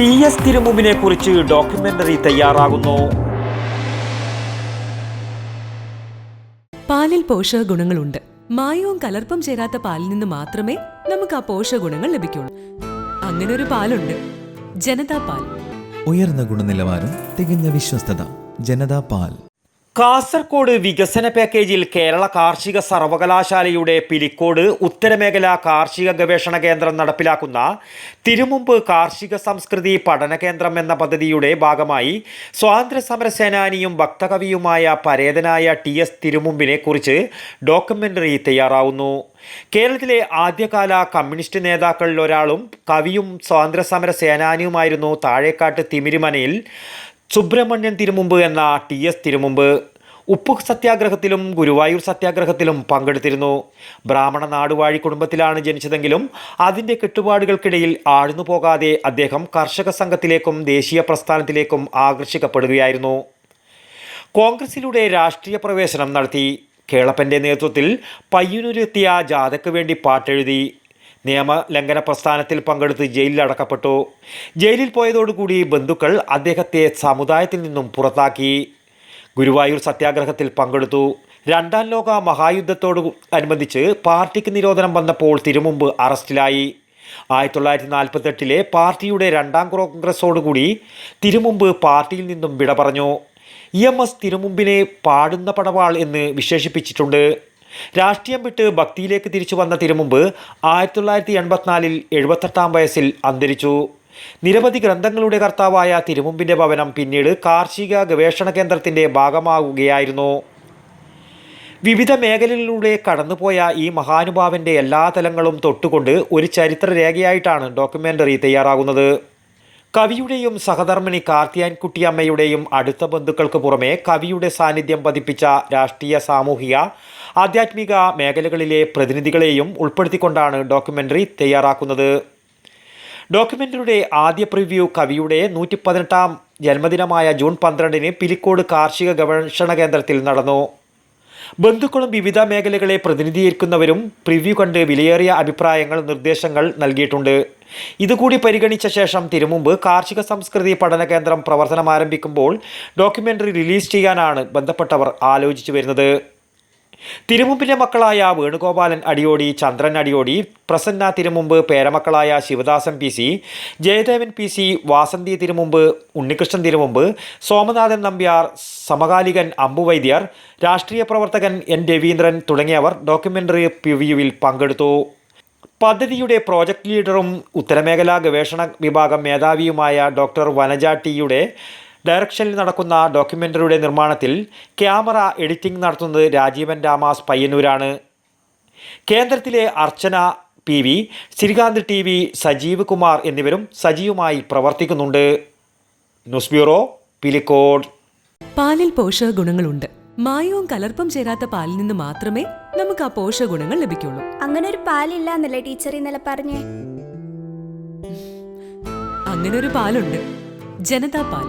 T S തിരുമുമ്പിനെ കുറിച്ച് documentary തയ്യാറാകുന്നു. പാലിൽ പോഷക ഗുണങ്ങളുണ്ട്. മായവും കലർപ്പും ചേരാത്ത പാലിൽ നിന്ന് മാത്രമേ നമുക്ക് ആ പോഷക ഗുണങ്ങൾ ലഭിക്കുള്ളൂ. അങ്ങനെ ഒരു പാലുണ്ട്. ജനതാ പാൽ. ഉയർന്ന ഗുണനിലവാരം തികഞ്ഞ വിശ്വസ്തത. ജനതാ പാൽ. കാസർഗോഡ് വികസന പാക്കേജിൽ കേരള കാർഷിക സർവകലാശാലയുടെ പിലിക്കോട് ഉത്തരമേഖല കാർഷിക ഗവേഷണ കേന്ദ്രം നടപ്പിലാക്കുന്ന തിരുമുമ്പ് കാർഷിക സംസ്കൃതി പഠന കേന്ദ്രം എന്ന പദ്ധതിയുടെ ഭാഗമായി സ്വാതന്ത്ര്യ സമര സേനാനിയും ഭക്തകവിയുമായ പരേതനായ ടി എസ് തിരുമുമ്പിനെ കുറിച്ച് ഡോക്യുമെന്ററി തയ്യാറാവുന്നു. കേരളത്തിലെ ആദ്യകാല കമ്മ്യൂണിസ്റ്റ് നേതാക്കളിൽ ഒരാളും കവിയും സ്വാതന്ത്ര്യ സമര സേനാനിയുമായിരുന്നു താഴേക്കാട്ട് തിമിരിമനയിൽ സുബ്രഹ്മണ്യൻ തിരുമുമ്പ് എന്ന ടി എസ് തിരുമുമ്പ് ഉപ്പു സത്യാഗ്രഹത്തിലും ഗുരുവായൂർ സത്യാഗ്രഹത്തിലും പങ്കെടുത്തിരുന്നു. ബ്രാഹ്മണ നാടുവാഴി കുടുംബത്തിലാണ് ജനിച്ചതെങ്കിലും അതിന്റെ കെട്ടുപാടുകൾക്കിടയിൽ ആഴ്ന്നു പോകാതെ അദ്ദേഹം കർഷക സംഘത്തിലേക്കും ദേശീയ പ്രസ്ഥാനത്തിലേക്കും ആകർഷിക്കപ്പെടുകയായിരുന്നു. കോൺഗ്രസിലൂടെ രാഷ്ട്രീയ പ്രവേശനം നടത്തി കേളപ്പന്റെ നേതൃത്വത്തിൽ പയ്യന്നൂരെത്തിയ ജാഥയ്ക്ക് വേണ്ടി പാട്ടെഴുതി. നിയമലംഘന പ്രസ്ഥാനത്തിൽ പങ്കെടുത്ത് ജയിലിൽ അടക്കപ്പെട്ടു ജയിലിൽ പോയതോടുകൂടി ബന്ധുക്കൾ അദ്ദേഹത്തെ സമുദായത്തിൽ നിന്നും പുറത്താക്കി. ഗുരുവായൂർ സത്യാഗ്രഹത്തിൽ പങ്കെടുത്തു. രണ്ടാം ലോക മഹായുദ്ധത്തോട് അനുബന്ധിച്ച് പാർട്ടിക്ക് നിരോധനം വന്നപ്പോൾ തിരുമുമ്പ് അറസ്റ്റിലായി. ആയിരത്തി തൊള്ളായിരത്തി നാൽപ്പത്തെട്ടിലെ പാർട്ടിയുടെ രണ്ടാം കോൺഗ്രസോടുകൂടി തിരുമുമ്പ് പാർട്ടിയിൽ നിന്നും വിട പറഞ്ഞു. ഇ എം എസ് തിരുമുമ്പിനെ പാടുന്ന പടവാൾ എന്ന് വിശേഷിപ്പിച്ചിട്ടുണ്ട്. രാഷ്ട്രീയം വിട്ട് ഭക്തിയിലേക്ക് തിരിച്ചു വന്ന തിരുമുമ്പ് ആയിരത്തി തൊള്ളായിരത്തി എൺപത്തിനാലിൽ എഴുപത്തെട്ടാം വയസ്സിൽ അന്തരിച്ചു. നിരവധി ഗ്രന്ഥങ്ങളുടെ കർത്താവായ തിരുമുമ്പിന്റെ ഭവനം പിന്നീട് കാർഷിക ഗവേഷണ കേന്ദ്രത്തിന്റെ ഭാഗമാകുകയായിരുന്നു വിവിധ മേഖലകളിലൂടെ കടന്നുപോയ ഈ മഹാനുഭാവന്റെ എല്ലാ തലങ്ങളും തൊട്ടുകൊണ്ട് ഒരു ചരിത്രരേഖയായിട്ടാണ് ഡോക്യുമെന്ററി തയ്യാറാകുന്നത്. കവിയുടെയും സഹധർമ്മിണി കാർത്തിയാൻകുട്ടിയമ്മയുടെയും അടുത്ത ബന്ധുക്കൾക്ക് പുറമെ കവിയുടെ സാന്നിധ്യം പതിപ്പിച്ച രാഷ്ട്രീയ സാമൂഹിക ആധ്യാത്മിക മേഖലകളിലെ പ്രതിനിധികളെയും ഉൾപ്പെടുത്തിക്കൊണ്ടാണ് ഡോക്യുമെന്ററി തയ്യാറാക്കുന്നത്. ഡോക്യുമെന്ററിയുടെ ആദ്യ പ്രിവ്യൂ കവിയുടെ നൂറ്റി പതിനെട്ടാം ജന്മദിനമായ ജൂൺ പന്ത്രണ്ടിന് പിലിക്കോട് കാർഷിക ഗവേഷണ കേന്ദ്രത്തിൽ നടന്നു. ബന്ധുക്കളും വിവിധ മേഖലകളെ പ്രതിനിധീകരിക്കുന്നവരും പ്രിവ്യൂ കണ്ട് വിലയേറിയ അഭിപ്രായങ്ങൾ നിർദ്ദേശങ്ങൾ നൽകിയിട്ടുണ്ട്. ഇതുകൂടി പരിഗണിച്ച ശേഷം തിരുമുമ്പ് കാർഷിക സംസ്കൃതി പഠന കേന്ദ്രം പ്രവർത്തനം ആരംഭിക്കുമ്പോൾ ഡോക്യുമെന്ററി റിലീസ് ചെയ്യാനാണ് ബന്ധപ്പെട്ടവർ ആലോചിച്ചു വരുന്നത്. തിരുമുമ്പിന്റെ മക്കളായ Venugopalan Adiyodi Chandran Adiyodi Prasanna Thirumumbu പേരമക്കളായ Sivadasan P C Jayadevan P C Vasanthi Thirumumbu Unnikrishnan Thirumumbu Somanathan Nambiar സമകാലികൻ Ambuvaidyar രാഷ്ട്രീയ പ്രവർത്തകൻ എൻ രവീന്ദ്രൻ തുടങ്ങിയവർ ഡോക്യുമെന്ററി പ്രിവ്യൂവിൽ പങ്കെടുത്തു. പദ്ധതിയുടെ പ്രോജക്റ്റ് ലീഡറും ഉത്തരമേഖലാ ഗവേഷണ വിഭാഗം മേധാവിയുമായ ഡോക്ടർ വനജ ഡയറക്ഷനിൽ നടക്കുന്ന ഡോക്യുമെന്ററിയുടെ നിർമ്മാണത്തിൽ ക്യാമറ എഡിറ്റിംഗ് നടത്തുന്നത് രാജീവൻ രാമാസ് പയ്യന്നൂരാണ്. കേന്ദ്രത്തിലെ Archana P V Sreekanth T V Sajeev Kumar എന്നിവരും സജീവമായി പ്രവർത്തിക്കുന്നുണ്ട്. News bureau Pilicode. പാലിൽ പോഷകഗുണങ്ങളുണ്ട്. മായവും കലർപ്പും ചേരാത്ത പാലിൽ നിന്ന് മാത്രമേ നമുക്ക് ആ പോഷകഗുണങ്ങൾ ലഭിക്കുള്ളൂ. അങ്ങനെ ഒരു പാലില്ല എന്നല്ലേ ടീച്ചർ ഇന്നലെ പറഞ്ഞേ? അങ്ങനെ ഒരു പാലുണ്ട്. ജനതാ പാൽ.